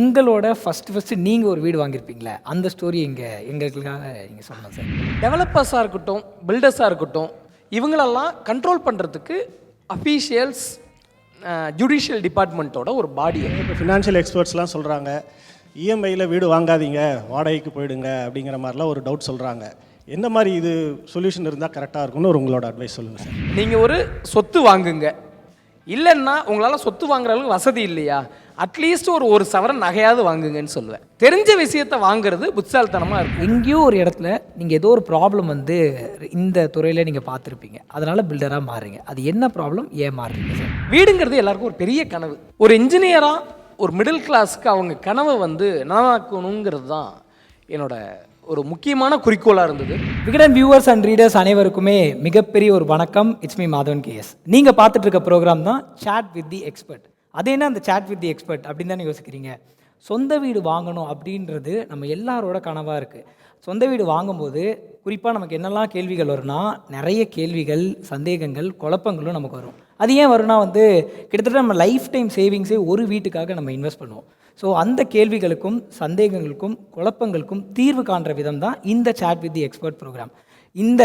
உங்களோட first first நீங்கள் ஒரு வீடு வாங்கியிருப்பீங்களே அந்த ஸ்டோரி இங்கே எங்களுக்காக நீங்கள் சொல்லணும் சார். டெவலப்பர்ஸாக இருக்கட்டும் பில்டர்ஸாக இருக்கட்டும் இவங்களெல்லாம் கண்ட்ரோல் பண்ணுறதுக்கு அஃபீஷியல்ஸ் ஜுடிஷியல் டிபார்ட்மெண்ட்டோட ஒரு பாடி இப்போ ஃபினான்ஷியல் எக்ஸ்பர்ட்ஸ்லாம் சொல்கிறாங்க இஎம்ஐயில் வீடு வாங்காதீங்க வாடகைக்கு போயிடுங்க அப்படிங்கிற மாதிரிலாம் ஒரு டவுட் சொல்கிறாங்க என்ன மாதிரி இது சொல்யூஷன் இருந்தால் கரெக்டாக இருக்கும்னு ஒரு உங்களோட அட்வைஸ் சொல்லுங்கள் சார். நீங்கள் ஒரு சொத்து வாங்குங்க. இல்லைன்னா உங்களால் சொத்து வாங்குற அளவுக்கு வசதி இல்லையா? அட்லீஸ்ட் ஒரு ஒரு சவரன் நகையாவது வாங்குங்கன்னு சொல்லுவேன். தெரிஞ்ச விஷயத்த வாங்குறது புத்தால்தனமாக இருக்கும். எங்கேயோ ஒரு இடத்துல நீங்கள் ஏதோ ஒரு ப்ராப்ளம் வந்து இந்த துறையில் நீங்கள் பார்த்துருப்பீங்க. அதனால் பில்டராக மாறுறீங்க. அது என்ன ப்ராப்ளம் ஏன் மாறுறீங்க சார்? வீடுங்கிறது எல்லாருக்கும் ஒரு பெரிய கனவு. ஒரு இன்ஜினியராக ஒரு மிடில் கிளாஸ்க்கு அவங்க கனவை வந்து நனவாக்கணுங்கிறது தான் என்னோட ஒரு முக்கியமான குறிக்கோளாக இருந்தது. விகடன் வியூவர்ஸ் அண்ட் ரீடர்ஸ் அனைவருக்குமே மிகப்பெரிய ஒரு வணக்கம். இட்ஸ் மீ மாதவன் கேஎஸ் நீங்கள் பார்த்துட்டு இருக்க ப்ரோக்ராம் தான் சாட் வித் தி எக்ஸ்பர்ட் அது என்ன அந்த சாட் வித் தி எக்ஸ்பர்ட் அப்படின்னு தானே யோசிக்கிறீங்க? சொந்த வீடு வாங்கணும் அப்படின்றது நம்ம எல்லாரோட கனவாக இருக்குது சொந்த வீடு வாங்கும்போது குறிப்பாக நமக்கு என்னெல்லாம் கேள்விகள் வரும்னா நிறைய கேள்விகள் சந்தேகங்கள் குழப்பங்களும் நமக்கு வரும். அது ஏன் வரும்னா வந்து கிட்டத்தட்ட நம்ம லைஃப் டைம் சேவிங்ஸே ஒரு வீட்டுக்காக நம்ம இன்வெஸ்ட் பண்ணுவோம். ஸோ அந்த கேள்விகளுக்கும் சந்தேகங்களுக்கும் குழப்பங்களுக்கும் தீர்வு காண்ற விதம் தான் இந்த chat with the expert program இந்த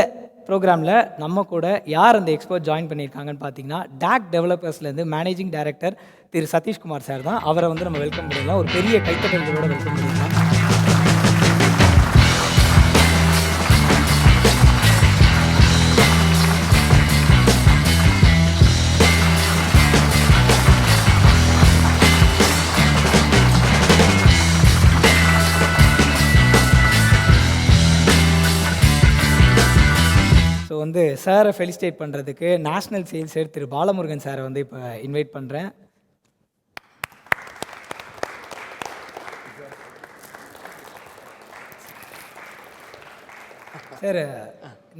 ப்ரோக்ராமில் நம்ம கூட யார் அந்த எக்ஸ்பர்ட் ஜாயின் பண்ணியிருக்காங்கன்னு பார்த்தீங்கன்னா டேக் டெவலப்பர்ஸ்லேருந்து மேனேஜிங் டைரக்டர் திரு சதீஷ்குமார் சார் தான். அவரை வந்து நம்ம வெல்கம் பண்ணிடலாம் ஒரு பெரிய கைத்தட்டங்களோட வெல்கம் பண்ணிடலாம் சாரை ஃபெலிஸ்டேட் பண்ணுறதுக்கு நேஷ்னல் சேல்ஸ் ஹெட் திரு பாலமுருகன் சாரை வந்து இப்போ இன்வைட் பண்ணுறேன் சார்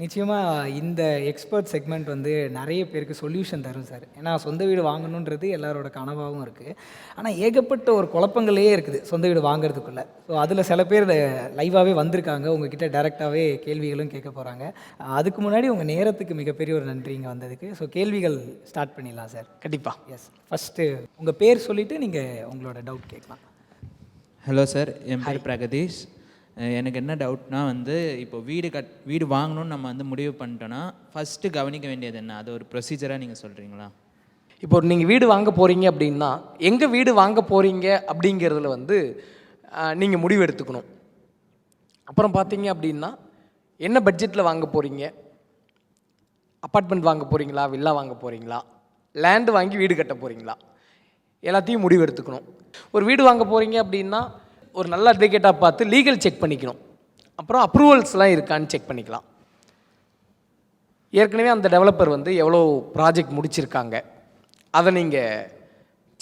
நிச்சயமாக இந்த எக்ஸ்பர்ட் செக்மெண்ட் வந்து நிறைய பேருக்கு சொல்யூஷன் தரும் சார் ஏன்னா சொந்த வீடு வாங்கணுன்றது எல்லாரோட கனவாகவும் இருக்குது ஆனால் ஏகப்பட்ட ஒரு குழப்பங்களே இருக்குது சொந்த வீடு வாங்குறதுக்குள்ளே. ஸோ அதில் சில பேர் லைவாகவே வந்திருக்காங்க. உங்ககிட்ட டைரெக்டாகவே கேள்விகளும் கேட்க போகிறாங்க அதுக்கு முன்னாடி உங்கள் நேரத்துக்கு மிகப்பெரிய ஒரு நன்றி இங்கே வந்ததுக்கு. ஸோ கேள்விகள் ஸ்டார்ட் பண்ணிடலாம் சார் கண்டிப்பாக எஸ் ஃபஸ்ட்டு உங்கள் பேர் சொல்லிவிட்டு நீங்கள் உங்களோட டவுட் கேட்கலாம். ஹலோ சார் என் பேர் பிரகதீஷ். எனக்கு என்ன டவுட்னா வந்து இப்போ வீடு கட் வீடு வாங்கணும்னு நம்ம வந்து முடிவு பண்ணிட்டோன்னா ஃபஸ்ட்டு கவனிக்க வேண்டியது என்ன? அது ஒரு ப்ரொசீஜராக நீங்கள் சொல்கிறீங்களா இப்போ நீங்கள் வீடு வாங்க போகிறீங்க அப்படின்னா எங்கே வீடு வாங்க போகிறீங்க அப்படிங்கிறதுல வந்து நீங்கள் முடிவு எடுத்துக்கணும். அப்புறம் பார்த்தீங்க அப்படின்னா என்ன பட்ஜெட்டில் வாங்க போகிறீங்க அப்பார்ட்மெண்ட் வாங்க போகிறீங்களா வில்லா வாங்க போகிறீங்களா லேண்டு வாங்கி வீடு கட்ட போகிறீங்களா எல்லாத்தையும் முடிவு எடுத்துக்கணும். ஒரு வீடு வாங்க போகிறீங்க அப்படின்னா ஒரு நல்ல அட்வொகேட்டாக பார்த்து லீகல் செக் பண்ணிக்கணும். அப்புறம் அப்ரூவல்ஸ்லாம் இருக்கான்னு செக் பண்ணிக்கலாம். ஏற்கனவே அந்த டெவலப்பர் வந்து எவ்வளோ ப்ராஜெக்ட் முடிச்சிருக்காங்க. அதை நீங்கள்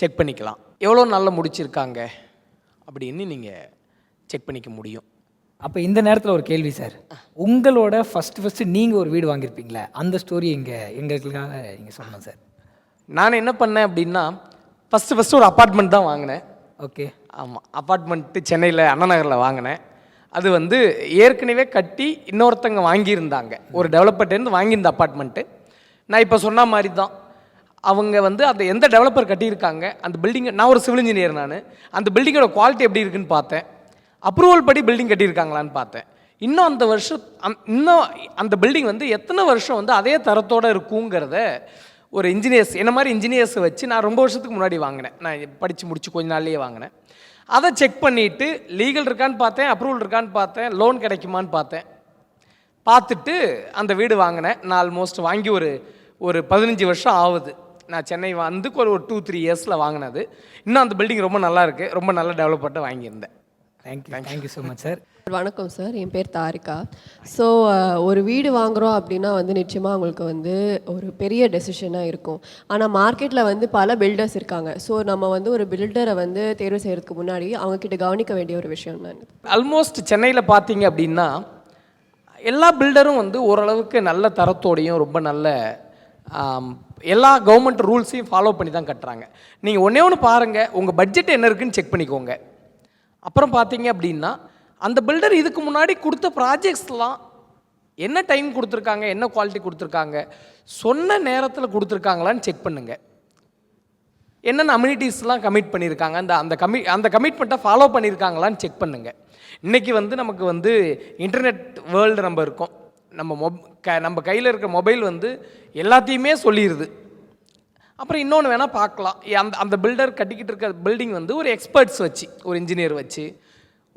செக் பண்ணிக்கலாம். எவ்வளோ நல்லா முடிச்சிருக்காங்க அப்படின்னு நீங்கள் செக் பண்ணிக்க முடியும். அப்போ இந்த நேரத்தில் ஒரு கேள்வி சார். உங்களோட ஃபஸ்ட்டு ஃபஸ்ட்டு நீங்கள் ஒரு வீடு வாங்கியிருப்பீங்களே அந்த ஸ்டோரி இங்கே எங்களுக்காக நீங்கள் சொல்லணும் சார். நான் என்ன பண்ணேன் அப்படின்னா ஃபஸ்ட்டு ஃபஸ்ட்டு ஒரு அப்பார்ட்மெண்ட் தான் வாங்கினேன். ஓகே. ஆமாம் அப்பார்ட்மெண்ட்டு சென்னையில் அண்ணா நகரில் வாங்கினேன். அது வந்து ஏற்கனவே கட்டி இன்னொருத்தங்க வாங்கியிருந்தாங்க. ஒரு டெவலப்பர்ட்டேருந்து வாங்கியிருந்த அப்பார்ட்மெண்ட்டு நான் இப்போ சொன்ன மாதிரி தான் அவங்க வந்து அந்த எந்த டெவலப்பர் கட்டியிருக்காங்க அந்த பில்டிங்கை நான் ஒரு சிவில் இன்ஜினியர் நான். அந்த பில்டிங்கோட குவாலிட்டி எப்படி இருக்குன்னு பார்த்தேன். அப்ரூவல் படி பில்டிங் கட்டியிருக்காங்களான்னு பார்த்தேன். இன்னும் அந்த வருஷம் அந் இன்னும் அந்த பில்டிங் வந்து எத்தனை வருஷம் வந்து அதே தரத்தோடு இருக்குங்கிறத ஒரு இன்ஜினியர்ஸ் என்ன மாதிரி இன்ஜினியர்ஸை வச்சு நான் ரொம்ப வருஷத்துக்கு முன்னாடி வாங்கினேன். நான் படித்து முடிச்சு கொஞ்ச நாள்லயே வாங்கினேன். அதை செக் பண்ணிவிட்டு லீகல் இருக்கான்னு பார்த்தேன் அப்ரூவல் இருக்கான்னு பார்த்தேன் லோன் கிடைக்குமான்னு பார்த்தேன். பார்த்துட்டு அந்த வீடு வாங்கினேன். நான் ஆல்மோஸ்ட் வாங்கி ஒரு ஒரு பதினஞ்சு வருஷம் ஆகுது. நான் சென்னை வந்து ஒரு ஒரு டூ த்ரீ இயர்ஸில் வாங்கினது. இன்னும் அந்த பில்டிங் ரொம்ப நல்லா இருக்கு. ரொம்ப நல்ல டெவலப்பர்ட்டு வாங்கியிருந்தேன். Thank you thank you so much sir வணக்கம் சார் என் பேர் தாரிகா. ஸோ ஒரு வீடு வாங்குகிறோம் அப்படின்னா வந்து நிச்சயமாக உங்களுக்கு வந்து ஒரு பெரிய டெசிஷனாக இருக்கும். ஆனால் மார்க்கெட்டில் வந்து பல பில்டர்ஸ் இருக்காங்க. ஸோ நம்ம வந்து ஒரு பில்டரை வந்து தேர்வு செய்கிறதுக்கு முன்னாடி அவங்கக்கிட்ட கவனிக்க வேண்டிய ஒரு விஷயம் தான் ஆல்மோஸ்ட் சென்னையில் பார்த்தீங்க அப்படின்னா எல்லா பில்டரும் வந்து ஓரளவுக்கு நல்ல தரத்தோடையும் ரொம்ப நல்ல எல்லா கவர்மெண்ட் ரூல்ஸையும் ஃபாலோ பண்ணி தான் கட்டுறாங்க. நீங்கள் ஒன்றே ஒன்று பாருங்கள் உங்கள் பட்ஜெட் என்ன இருக்குன்னு செக் பண்ணிக்கோங்க. அப்புறம் பார்த்தீங்க அப்படின்னா அந்த பில்டர் இதுக்கு முன்னாடி கொடுத்த ப்ராஜெக்ட்ஸ்லாம் என்ன டைம் கொடுத்துருக்காங்க என்ன குவாலிட்டி கொடுத்துருக்காங்க சொன்ன நேரத்தில் கொடுத்துருக்காங்களான்னு செக் பண்ணுங்கள் என்னென்ன அம்யூனிட்டிஸ்லாம் கமிட் பண்ணியிருக்காங்க அந்த அந்த கமி அந்த கமிட்மெண்ட்டை ஃபாலோ பண்ணியிருக்காங்களான்னு செக் பண்ணுங்கள் இன்றைக்கி வந்து நமக்கு வந்து இன்டர்நெட் வேர்ல்டு நம்ம இருக்கோம். நம்ம மொப் க நம்ம கையில் இருக்கிற மொபைல் வந்து எல்லாத்தையுமே சொல்லிடுது அப்புறம் இன்னொன்று வேணால் பார்க்கலாம். அந்த அந்த பில்டர் கட்டிக்கிட்டு இருக்க பில்டிங் வந்து ஒரு எக்ஸ்பர்ட்ஸ் வச்சு ஒரு இன்ஜினியர் வச்சு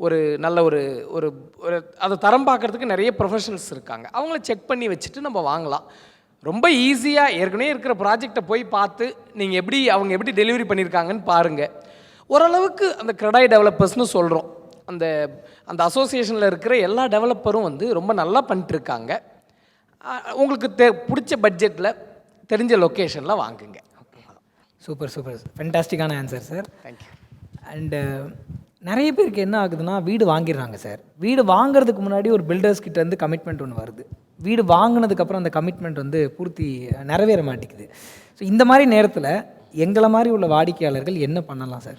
ஒரு நல்ல ஒரு ஒரு ஒரு அதை தரம் பார்க்கறதுக்கு நிறைய ப்ரொஃபஷனல்ஸ் இருக்காங்க. அவங்கள செக் பண்ணி வச்சுட்டு நம்ம வாங்கலாம். ரொம்ப ஈஸியாக ஏற்கனவே இருக்கிற ப்ராஜெக்டை போய் பார்த்து நீங்கள் எப்படி அவங்க எப்படி டெலிவரி பண்ணியிருக்காங்கன்னு பாருங்கள் ஓரளவுக்கு அந்த கிரெடாய் டெவலப்பர்ஸ்னு சொல்கிறோம் அந்த அந்த அசோசியேஷனில் இருக்கிற எல்லா டெவலப்பரும் வந்து ரொம்ப நல்லா பண்ணிட்டுருக்காங்க. உங்களுக்கு தெ பிடிச்ச பட்ஜெட்டில் தெரிஞ்ச லொக்கேஷனில் வாங்குங்க. Super super. ஃபென்டாஸ்டிக்கான answer sir thank you and நிறைய பேருக்கு என்ன ஆகுதுன்னா வீடு வாங்கிடுறாங்க சார். வீடு வாங்குறதுக்கு முன்னாடி ஒரு பில்டர்ஸ் கிட்ட இருந்து கமிட்மெண்ட் ஒன்று வருது. வீடு வாங்கினதுக்கப்புறம் அந்த கமிட்மெண்ட் வந்து பூர்த்தி நிறைவேற மாட்டேங்குது. ஸோ இந்த மாதிரி நேரத்தில் எங்களை மாதிரி உள்ள வாடிக்கையாளர்கள் என்ன பண்ணலாம் சார்?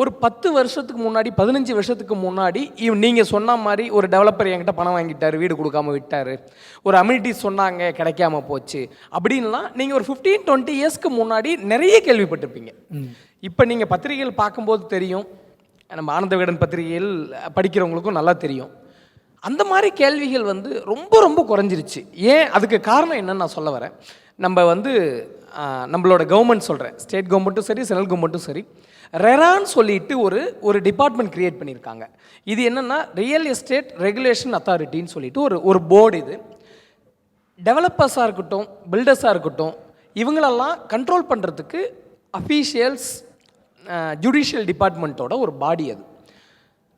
ஒரு பத்து வருஷத்துக்கு முன்னாடி பதினஞ்சு வருஷத்துக்கு முன்னாடி இவ் நீங்கள் சொன்ன மாதிரி ஒரு டெவலப்பர் என்கிட்ட பணம் வாங்கிட்டார் வீடு கொடுக்காம விட்டார். ஒரு அம்யூனிட்டிஸ் சொன்னாங்க கிடைக்காம போச்சு. அப்படின்லாம் நீங்கள் ஒரு ஃபிஃப்டீன் டுவெண்ட்டி இயர்ஸ்க்கு முன்னாடி நிறைய கேள்விப்பட்டிருப்பீங்க. இப்போ நீங்கள் பத்திரிகைகள் பார்க்கும்போது தெரியும் நம்ம ஆனந்த விகடன் பத்திரிகையில் படிக்கிறவங்களுக்கும் நல்லா தெரியும். அந்த மாதிரி கேள்விகள் வந்து ரொம்ப ரொம்ப குறைஞ்சிருச்சு. ஏன்? அதுக்கு காரணம் என்னன்னு நான் சொல்ல வரேன். நம்ம வந்து நம்மளோட கவர்மெண்ட் சொல்கிறேன் ஸ்டேட் கவர்மெண்ட்டும் சரி சென்ட்ரல் கவர்மெண்ட்டும் சரி. ரெரான்னு சொல்லிட்டு ஒரு ஒரு டிபார்ட்மெண்ட் கிரியேட் பண்ணியிருக்காங்க. இது என்னென்னா ரியல் எஸ்டேட் ரெகுலேஷன் அத்தாரிட்டின்னு சொல்லிட்டு ஒரு ஒரு போர்டு இது. டெவலப்பர்ஸாக இருக்கட்டும் பில்டர்ஸாக இருக்கட்டும் இவங்களெல்லாம் கண்ட்ரோல் பண்ணுறதுக்கு அஃபீஷியல்ஸ் ஜுடிஷியல் டிபார்ட்மெண்ட்டோட ஒரு பாடி அது.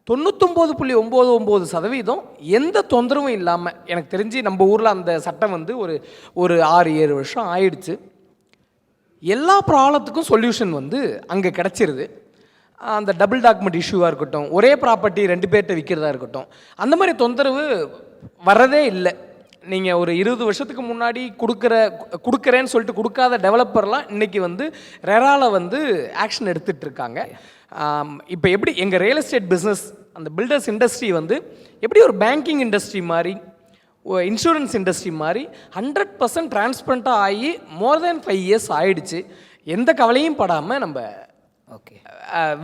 தொண்ணூத்தொம்போது புள்ளி ஒம்பது ஒம்பது சதவீதம் எந்த தொந்தரவும் இல்லாமல் எனக்கு தெரிஞ்சு நம்ம ஊரில் அந்த சட்டம் வந்து ஒரு ஒரு ஆறு ஏழு வருஷம் ஆயிடுச்சு. எல்லா ப்ராப்ளத்துக்கும் சொல்யூஷன் வந்து அங்கே கிடச்சிருது. அந்த டபுள் டாக்குமெண்ட் இஷ்யூவாக இருக்கட்டும் ஒரே ப்ராப்பர்ட்டி ரெண்டு பேர்கிட்ட விற்கிறதா இருக்கட்டும் அந்த மாதிரி தொந்தரவு வரதே இல்லை. நீங்கள் ஒரு இருபது வருஷத்துக்கு முன்னாடி கொடுக்குற கொடுக்குறேன்னு சொல்லிட்டு கொடுக்காத டெவலப்பர்லாம் இன்றைக்கி வந்து ரெரால வந்து ஆக்ஷன் எடுத்துகிட்டு இருக்காங்க இப்போ எப்படி எங்கள் ரியல் எஸ்டேட் பிஸ்னஸ் அந்த பில்டர்ஸ் இண்டஸ்ட்ரி வந்து எப்படி ஒரு பேங்கிங் இண்டஸ்ட்ரி மாதிரி இன்சூரன்ஸ் இண்டஸ்ட்ரி மாதிரி ஹண்ட்ரட் பர்சன்ட் டிரான்ஸ்பரண்ட்டாக ஆகி மோர் தேன் ஃபைவ் இயர்ஸ் ஆயிடுச்சு. எந்த கவலையும் படாமல் நம்ம ஓகே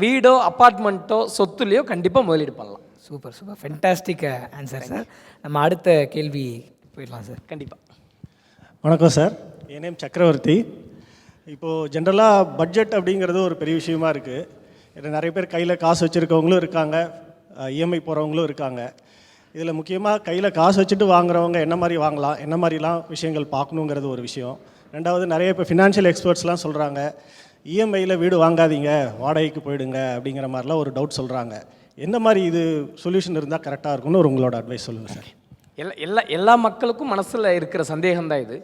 வீடோ அப்பார்ட்மெண்ட்டோ சொத்துலேயோ கண்டிப்பாக முதலீடு பண்ணலாம். Super super fantastic answer sir நம்ம அடுத்த கேள்வி போயிடலாம் சார். கண்டிப்பாக வணக்கம் சார். என் நேம் சக்கரவர்த்தி. இப்போது ஜென்ரலாக பட்ஜெட் அப்படிங்கிறது ஒரு பெரிய விஷயமா இருக்குது இதில் நிறைய பேர் கையில் காசு வச்சுருக்கவங்களும் இருக்காங்க. இஎம்ஐ போகிறவங்களும் இருக்காங்க. இதில் முக்கியமாக கையில் காசு வச்சுட்டு வாங்குறவங்க என்ன மாதிரி வாங்கலாம் என்ன மாதிரிலாம் விஷயங்கள் பார்க்கணுங்கிறது ஒரு விஷயம். ரெண்டாவது நிறைய இப்போ ஃபினான்ஷியல் எக்ஸ்பர்ட்ஸ்லாம் சொல்கிறாங்க இஎம்ஐயில் வீடு வாங்காதீங்க வாடகைக்கு போயிடுங்க அப்படிங்கிற மாதிரிலாம் ஒரு டவுட் சொல்கிறாங்க என்ன மாதிரி இது சொல்யூஷன் இருந்தால் கரெக்டாக இருக்கும்னு ஒரு உங்களோட அட்வைஸ் சொல்லுங்கள் சார். எல்லா எல்லா எல்லா மக்களுக்கும் மனசில் இருக்கிற சந்தேகம் தான் இது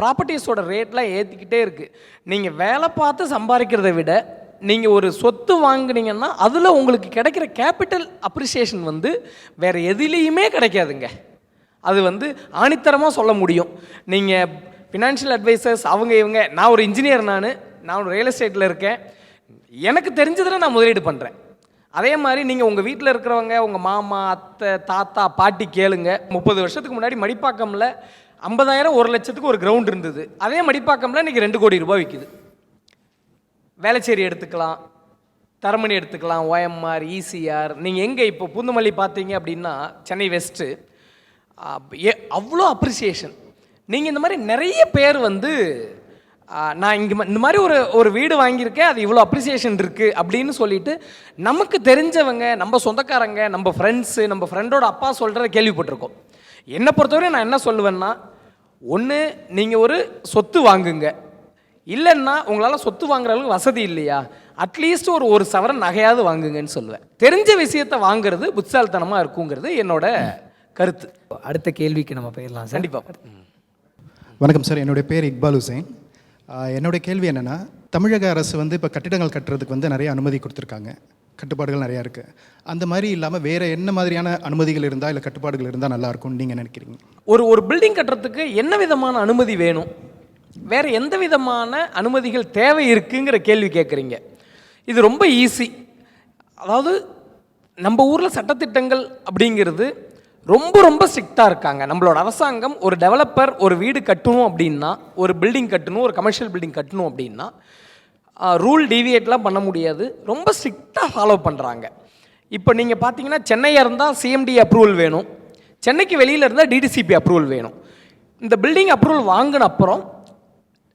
ப்ராப்பர்ட்டிஸோட ரேட்லாம் ஏற்றிக்கிட்டே இருக்குது நீங்கள் வேலை பார்த்து சம்பாதிக்கிறத விட நீங்கள் ஒரு சொத்து வாங்கினீங்கன்னா அதில் உங்களுக்கு கிடைக்கிற கேபிட்டல் அப்ரிசியேஷன் வந்து வேறு எதுலேயுமே கிடைக்காதுங்க. அது வந்து ஆணித்தரமாக சொல்ல முடியும். நீங்கள் ஃபினான்ஷியல் அட்வைசர்ஸ் அவங்க இவங்க நான் ஒரு இன்ஜினியர் நான் நான் ஒரு ரியல் எஸ்டேட்டில் இருக்கேன். எனக்கு தெரிஞ்சதில் நான் முதலீடு பண்ணுறேன் அதே மாதிரி நீங்கள் உங்கள் வீட்டில் இருக்கிறவங்க உங்கள் மாமா அத்தை தாத்தா பாட்டி கேளுங்க. முப்பது வருஷத்துக்கு முன்னாடி மடிப்பாக்கமில் ஐம்பதாயிரம் ஒரு லட்சத்துக்கு ஒரு கிரவுண்ட் இருந்தது. அதே மடிப்பாக்கமில் இன்றைக்கி ரெண்டு கோடி ரூபாய் விற்கிது வேளச்சேரி எடுத்துக்கலாம் தரமணி எடுத்துக்கலாம் ஓஎம்ஆர் ஈசிஆர் நீங்கள் எங்கே இப்போ பூந்தமல்லி பார்த்தீங்க அப்படின்னா சென்னை வெஸ்ட்டு அவ்வளோ அப்ரிசியேஷன் நீங்கள் இந்த மாதிரி நிறைய பேர் வந்து நான் இங்கே இந்த மாதிரி ஒரு ஒரு வீடு வாங்கியிருக்கேன் அது இவ்வளோ அப்ரிசியேஷன் இருக்குது அப்படின்னு சொல்லிட்டு நமக்கு தெரிஞ்சவங்க நம்ம சொந்தக்காரங்க நம்ம ஃப்ரெண்ட்ஸு நம்ம ஃப்ரெண்டோட அப்பா சொல்கிறத கேள்விப்பட்டிருக்கோம். என்னை பொறுத்தவரை நான் என்ன சொல்லுவேன்னா ஒன்று நீங்கள் ஒரு சொத்து வாங்குங்க. இல்லைன்னா உங்களால் சொத்து வாங்குற அளவுக்கு வசதி இல்லையா? அட்லீஸ்ட் ஒரு ஒரு சவரன் நகையாவது வாங்குங்கன்னு சொல்லுவேன். தெரிஞ்ச விஷயத்தை வாங்குறது புத்தால்தனமாக இருக்குங்கிறது என்னோட கருத்து. அடுத்த கேள்விக்கு நம்ம போயிடலாம் கண்டிப்பாக வணக்கம் சார் என்னுடைய பேர் இக்பால் ஹுசைன். என்னுடைய கேள்வி என்னென்னா தமிழக அரசு வந்து இப்போ கட்டிடங்கள் கட்டுறதுக்கு வந்து நிறைய அனுமதி கொடுத்துருக்காங்க. கட்டுப்பாடுகள் நிறையா இருக்குது அந்த மாதிரி இல்லாமல் வேறு என்ன மாதிரியான அனுமதிகள் இருந்தால் இல்லை கட்டுப்பாடுகள் இருந்தால் நல்லாயிருக்கும்னு நீங்கள் நினைக்கிறீங்க? ஒரு ஒரு பில்டிங் கட்டுறதுக்கு என்ன விதமான அனுமதி வேணும்? வேறு எந்த விதமான அனுமதிகள் தேவை இருக்குங்கிற கேள்வி கேட்குறீங்க இது ரொம்ப ஈஸி அதாவது நம்ம ஊரில் சட்டத்திட்டங்கள் அப்படிங்கிறது ரொம்ப ரொம்ப ஸ்ட்ரிக்டாக இருக்காங்க. நம்மளோட அரசாங்கம் ஒரு டெவலப்பர் ஒரு வீடு கட்டணும் அப்படின்னா ஒரு பில்டிங் கட்டணும் ஒரு கமர்ஷியல் பில்டிங் கட்டணும் அப்படின்னா ரூல் டிவியேட்லாம் பண்ண முடியாது. ரொம்ப ஸ்ட்ரிக்டாக ஃபாலோ பண்ணுறாங்க இப்போ நீங்கள் பார்த்தீங்கன்னா சென்னையாக இருந்தால் சிஎம்டி அப்ரூவல் வேணும். சென்னைக்கு வெளியில் இருந்தால் டிடிசிபி அப்ரூவல் வேணும். இந்த பில்டிங் அப்ரூவல் வாங்கின அப்புறம்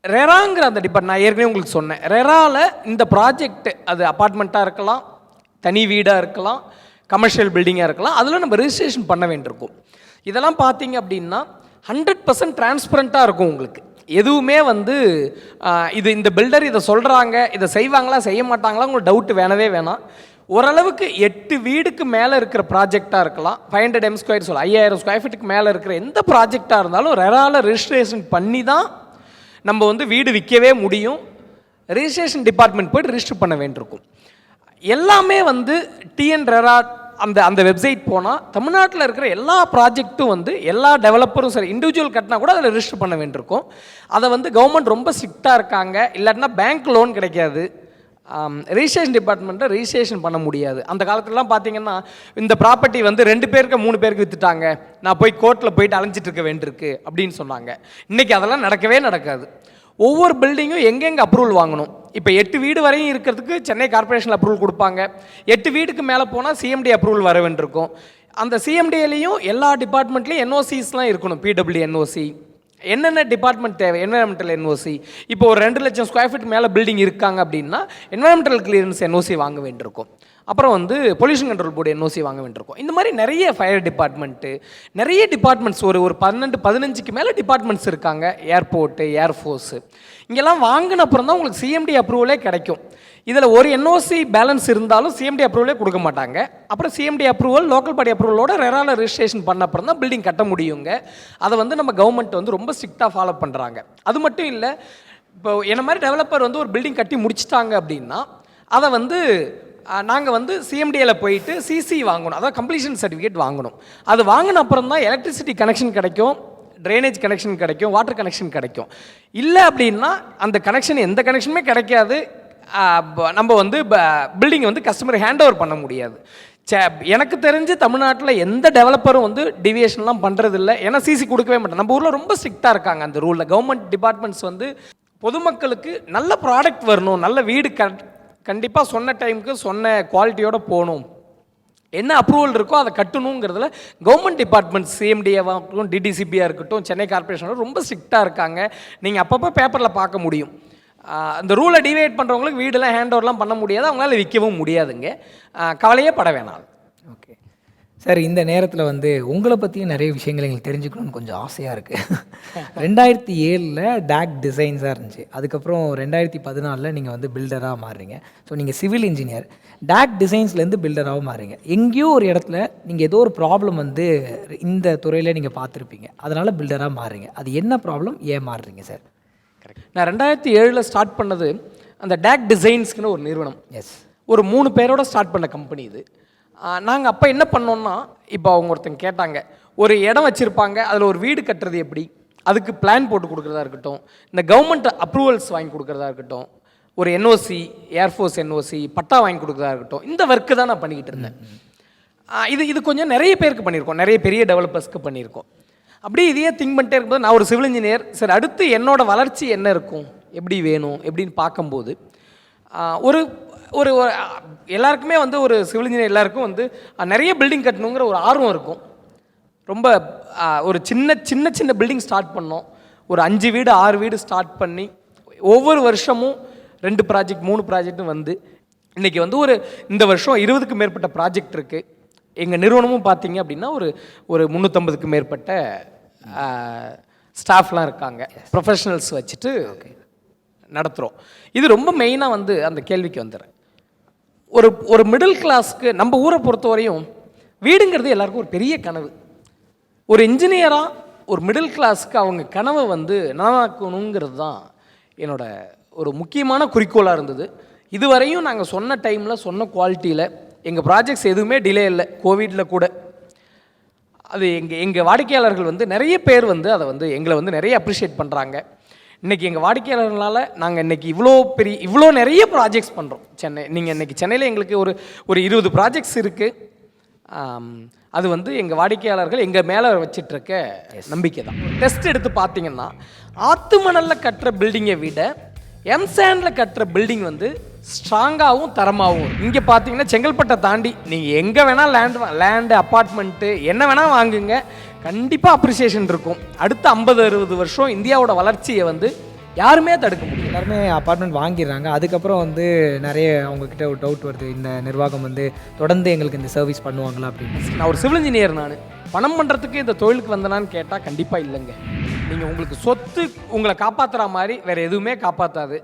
ரெராங்கிற அந்த டிபார்ட் நான் ஏற்கனவே உங்களுக்கு சொன்னேன். ரெராவில் இந்த ப்ராஜெக்ட் அது அப்பார்ட்மெண்ட்டாக இருக்கலாம் தனி வீடாக இருக்கலாம் கமர்ஷியல் பில்டிங்காக இருக்கலாம். அதில் நம்ம ரிஜிஸ்ட்ரேஷன் பண்ண வேண்டியிருக்கும். இதெல்லாம் பார்த்தீங்க அப்படின்னா ஹண்ட்ரட் பர்சன்ட் டிரான்ஸ்பரண்ட்டாக இருக்கும் உங்களுக்கு. எதுவுமே வந்து இது இந்த பில்டர் இதை சொல்கிறாங்க இதை செய்வாங்களா செய்ய மாட்டாங்களா உங்களுக்கு டவுட் வேணவே வேணாம். ஓரளவுக்கு எட்டு வீடுக்கு மேலே இருக்கிற ப்ராஜெக்டாக இருக்கலாம். ஃபைவ் ஹண்ட்ரட் எம் ஸ்கொயர் சொல்ல ஐயாயிரம் ஸ்கொயர் ஃபீட்டுக்கு மேலே இருக்கிற எந்த ப்ராஜெக்டாக இருந்தாலும் ரெரால ரிஜிஸ்ட்ரேஷன் பண்ணி தான் நம்ம வந்து வீடு விற்கவே முடியும். ரெஜிஸ்ட்ரேஷன் டிபார்ட்மெண்ட் போய்ட்டு ரிஜிஸ்டர் பண்ண வேண்டியிருக்கும். எல்லாமே வந்து டிஎன் ரெரா அந்த அந்த வெப்சைட் போனால் தமிழ்நாட்டில் இருக்கிற எல்லா ப்ராஜெக்ட்டும் வந்து எல்லா டெவலப்பரும் சரி இண்டிவிஜுவல் கட்டினா கூட அதில் ரிஜிஸ்டர் பண்ண வேண்டியிருக்கும். அதை வந்து கவர்மெண்ட் ரொம்ப ஸ்ட்ரிக்டாக இருக்காங்க. இல்லாட்டினா பேங்க் லோன் கிடைக்காது. ரெஜிஸ்ட்ரேஷன் டிபார்ட்மெண்ட்டை ரிஜிஸ்ட்ரேஷன் பண்ண முடியாது. அந்த காலத்துலலாம் பார்த்தீங்கன்னா இந்த ப்ராப்பர்ட்டி வந்து ரெண்டு பேருக்கு மூணு பேருக்கு விற்றுட்டாங்க நான் போய் கோர்ட்டில் போயிட்டு அலைஞ்சிட்டு இருக்க வேண்டியிருக்கு அப்படின்னு சொன்னாங்க. இன்றைக்கி அதெல்லாம் நடக்கவே நடக்காது. ஒவ்வொரு பில்டிங்கும் எங்கெங்கே அப்ரூவல் வாங்கணும்? இப்போ எட்டு வீடு வரையும் இருக்கிறதுக்கு சென்னை கார்பரேஷனில் அப்ரூவல் கொடுப்பாங்க. எட்டு வீடுக்கு மேலே போனால் சிஎம்டி அப்ரூவல் வர வேண்டியிருக்கும். அந்த சிஎம்டிஏலையும் எல்லா டிபார்ட்மெண்ட்லேயும் என்ஓசிஸ்லாம் இருக்கணும் பிடபிள்யூ என்ஓசி என்னென்ன டிபார்ட்மெண்ட் தேவை? என்வரன்மெண்டல் என்ஓசி இப்போ ஒரு ரெண்டு லட்சம் ஸ்கொயர் ஃபீட் மேலே பில்டிங் இருக்காங்க அப்படின்னா என்வரன்மெண்டல் கிளியரன்ஸ் என்ஓசி வாங்க வேண்டியிருக்கும். அப்புறம் வந்து பொல்யூஷன் கண்ட்ரோல் போர்டு என்ஓசி வாங்க வேண்டியிருக்கும். இந்த மாதிரி நிறைய ஃபயர் டிபார்ட்மெண்ட்டு நிறைய டிபார்ட்மெண்ட்ஸ் ஒரு ஒரு பன்னெண்டு பதினஞ்சுக்கு மேலே டிபார்ட்மெண்ட்ஸ் இருக்காங்க. ஏர்போர்ட்டு ஏர்ஃபோர்ஸு இங்கெல்லாம் வாங்கின அப்புறம் தான் உங்களுக்கு சிஎம்டி அப்ரூவலே கிடைக்கும். இதில் ஒரு என்ஓசி பேலன்ஸ் இருந்தாலும் சிஎம்டி அப்ரூவலே கொடுக்க மாட்டாங்க. அப்புறம் சிஎம்டி அப்ரூவல் லோக்கல் பாடி அப்ரூவலோட ரெரால ரெஜிஸ்ட்ரேஷன் பண்ண அப்புறம் தான் பில்டிங் கட்ட முடியுங்க. அதை வந்து நம்ம கவர்மெண்ட் வந்து ரொம்ப ஸ்ட்ரிக்டாக ஃபாலோ பண்ணுறாங்க அது மட்டும் இல்லை இப்போ என்ன மாதிரி டெவலப்பர் வந்து ஒரு பில்டிங் கட்டி முடிச்சிட்டாங்க அப்படின்னா அதை வந்து நாங்கள் வந்து சிஎம்டியில் போயிட்டு சிசி வாங்கணும். அதாவது கம்ப்ளீஷன் சர்டிஃபிகேட் வாங்கணும். அது வாங்கின அப்புறம் தான் எலக்ட்ரிசிட்டி கனெக்ஷன் கிடைக்கும் ட்ரைனேஜ் கனெக்ஷன் கிடைக்கும் வாட்டர் கனெக்ஷன் கிடைக்கும். இல்லை அப்படின்னா அந்த கனெக்ஷன் எந்த கனெக்ஷனுமே கிடைக்காது. நம்ம வந்து பில்டிங் வந்து கஸ்டமர் ஹேண்ட் ஓவர் பண்ண முடியாது. சே எனக்கு தெரிஞ்சு தமிழ்நாட்டில் எந்த டெவலப்பரும் வந்து டிவியேஷன்லாம் பண்ணுறதில்ல ஏன்னா சிசி கொடுக்கவே மாட்டேன் நம்ம ஊரில் ரொம்ப ஸ்ட்ரிக்டாக இருக்காங்க அந்த ரூலில் கவர்மெண்ட் டிபார்ட்மெண்ட்ஸ் வந்து பொதுமக்களுக்கு நல்ல ப்ராடக்ட் வரணும். நல்ல வீடு க கண்டிப்பாக சொன்ன டைமுக்கு சொன்ன குவாலிட்டியோடு போகணும். என்ன அப்ரூவல் இருக்கோ அதை கட்டணுங்கிறதுல கவர்மெண்ட் டிபார்ட்மெண்ட் சிஎம்டிஏவாக இருக்கட்டும் டிடிசிபியாக இருக்கட்டும் சென்னை கார்பரேஷனோட ரொம்ப ஸ்ட்ரிக்டாக இருக்காங்க. நீங்கள் அப்பப்போ பேப்பரில் பார்க்க முடியும். அந்த ரூலை டிவைட் பண்ணுறவங்களுக்கு வீடெல்லாம் ஹேண்ட் ஓவர்லாம் பண்ண முடியாது. அவங்களால விற்கவும் முடியாதுங்க. கவலையே பட வேணாம். ஓகே சார் இந்த நேரத்தில் வந்து உங்களை பற்றியும் நிறைய விஷயங்கள் எங்களுக்கு தெரிஞ்சுக்கணும்னு கொஞ்சம் ஆசையாக இருக்குது ரெண்டாயிரத்தி ஏழில் டேக் டிசைன்ஸாக இருந்துச்சு. அதுக்கப்புறம் ரெண்டாயிரத்தி பதினாலில் நீங்கள் வந்து பில்டராக மாறுறீங்க. ஸோ நீங்கள் சிவில் இன்ஜினியர் டேக் டிசைன்ஸ்லேருந்து பில்டராகவும் மாறுறீங்க. எங்கேயோ ஒரு இடத்துல நீங்கள் ஏதோ ஒரு ப்ராப்ளம் வந்து இந்த துறையில் நீங்கள் பார்த்துருப்பீங்க. அதனால் பில்டராக மாறுறீங்க. அது என்ன ப்ராப்ளம் ஏன் மாறுறீங்க சார் நான் ரெண்டாயிரத்தி ஏழில் ஸ்டார்ட் பண்ணது அந்த டேக் டிசைன்ஸ்க்குன்னு ஒரு நிறுவனம். எஸ் ஒரு மூணு பேரோட ஸ்டார்ட் பண்ண கம்பெனி இது. நாங்கள் அப்போ என்ன பண்ணோம்னா இப்போ அவங்க ஒருத்தங்க கேட்டாங்க ஒரு இடம் வச்சுருப்பாங்க அதில் ஒரு வீடு கட்டுறது எப்படி? அதுக்கு பிளான் போட்டு கொடுக்குறதா இருக்கட்டும் இந்த கவர்மெண்ட் அப்ரூவல்ஸ் வாங்கி கொடுக்குறதா இருக்கட்டும் ஒரு என்ஓசி ஏர்ஃபோர்ஸ் என்ஓசி பட்டா வாங்கி கொடுக்குறதா இருக்கட்டும் இந்த ஒர்க்கு தான் நான் பண்ணிக்கிட்டு இருந்தேன். இது இது கொஞ்சம் நிறைய பேருக்கு பண்ணியிருக்கோம் நிறைய பெரிய டெவலப்பர்ஸ்க்கு பண்ணியிருக்கோம். அப்படியே இதையே திங்க் பண்ணிட்டே இருக்கும்போது நான் ஒரு சிவில் இன்ஜினியர் சரி அடுத்து என்னோடய வளர்ச்சி என்ன இருக்கும்? எப்படி வேணும்? எப்படின்னு பார்க்கும்போது ஒரு ஒரு எல்லாருக்குமே வந்து ஒரு சிவில் இன்ஜினியர் எல்லாருக்கும் வந்து நிறைய பில்டிங் கட்டணுங்கிற ஒரு ஆர்வம் இருக்கும். ரொம்ப ஒரு சின்ன சின்ன சின்ன பில்டிங் ஸ்டார்ட் பண்ணோம். ஒரு அஞ்சு வீடு ஆறு வீடு ஸ்டார்ட் பண்ணி ஒவ்வொரு வருஷமும் ரெண்டு ப்ராஜெக்ட் மூணு ப்ராஜெக்ட்டும் வந்து இன்றைக்கி வந்து ஒரு இந்த வருஷம் இருபதுக்கு மேற்பட்ட ப்ராஜெக்ட் இருக்குது எங்கள் நிறுவனமும் பார்த்தீங்க அப்படின்னா ஒரு ஒரு முந்நூற்றம்பதுக்கு மேற்பட்ட ஸ்டாஃப்லாம் இருக்காங்க. ப்ரொஃபஷனல்ஸ் வச்சுட்டு நடத்துகிறோம் இது ரொம்ப மெயினாக வந்து அந்த கேள்விக்கு வந்துடுறேன் ஒரு ஒரு மிடில் கிளாஸ்க்கு நம்ம ஊரை பொறுத்தவரையும் வீடுங்கிறது எல்லாருக்கும் ஒரு பெரிய கனவு. ஒரு இன்ஜினியராக ஒரு மிடில் கிளாஸ்க்கு அவங்க கனவை வந்து நனவாக்கணுங்கிறது தான் என்னோட ஒரு முக்கியமான குறிக்கோளாக இருந்தது. இதுவரையும் நாங்கள் சொன்ன டைமில் சொன்ன குவாலிட்டியில் எங்கள் ப்ராஜெக்ட்ஸ் எதுவுமே டிலே இல்லை. கோவிடில் கூட. அது எங்கள் எங்கள் வாடிக்கையாளர்கள் வந்து நிறைய பேர் வந்து அதை வந்து எங்களை வந்து நிறைய அப்ரிஷியேட் பண்ணுறாங்க இன்றைக்கி எங்கள் வாடிக்கையாளர்களால் நாங்கள் இன்றைக்கி இவ்வளோ பெரிய இவ்வளோ நிறைய ப்ராஜெக்ட்ஸ் பண்ணுறோம் சென்னை நீங்கள் இன்றைக்கி சென்னையில் எங்களுக்கு ஒரு ஒரு இருபது ப்ராஜெக்ட்ஸ் இருக்குது அது வந்து எங்கள் வாடிக்கையாளர்கள் எங்கள் மேலே வச்சிட்ருக்க நம்பிக்கை தான். டெஸ்ட் எடுத்து பார்த்தீங்கன்னா ஆத்து மணலில் கட்டுற பில்டிங்கை விட எம்சாண்டில் கட்டுற பில்டிங் வந்து ஸ்ட்ராங்காகவும் தரமாகவும் இங்கே பார்த்தீங்கன்னா செங்கல்பட்டை தாண்டி நீங்கள் எங்கே வேணால் லேண்ட் லேண்டு அப்பார்ட்மெண்ட்டு என்ன வேணால் வாங்குங்க. கண்டிப்பாக அப்ரிசியேஷன் இருக்கும். அடுத்த ஐம்பது அறுபது வருஷம் இந்தியாவோட வளர்ச்சியை வந்து யாருமே தடுக்க முடியும் எல்லாருமே அப்பார்ட்மெண்ட் வாங்கிடுறாங்க. அதுக்கப்புறம் வந்து நிறைய அவங்கக்கிட்ட ஒரு டவுட் வருது. இந்த நிர்வாகம் வந்து தொடர்ந்து எங்களுக்கு இந்த சர்வீஸ் பண்ணுவாங்களா அப்படின்னு. நான் ஒரு சிவில் இன்ஜினியர் நான். பணம் பண்ணுறதுக்கு இந்த தொழிலுக்கு வந்தனான்னு கேட்டால் கண்டிப்பாக இல்லைங்க. நீங்கள் உங்களுக்கு சொத்து உங்களை காப்பாற்றுற மாதிரி வேறு எதுவுமே காப்பாற்றாது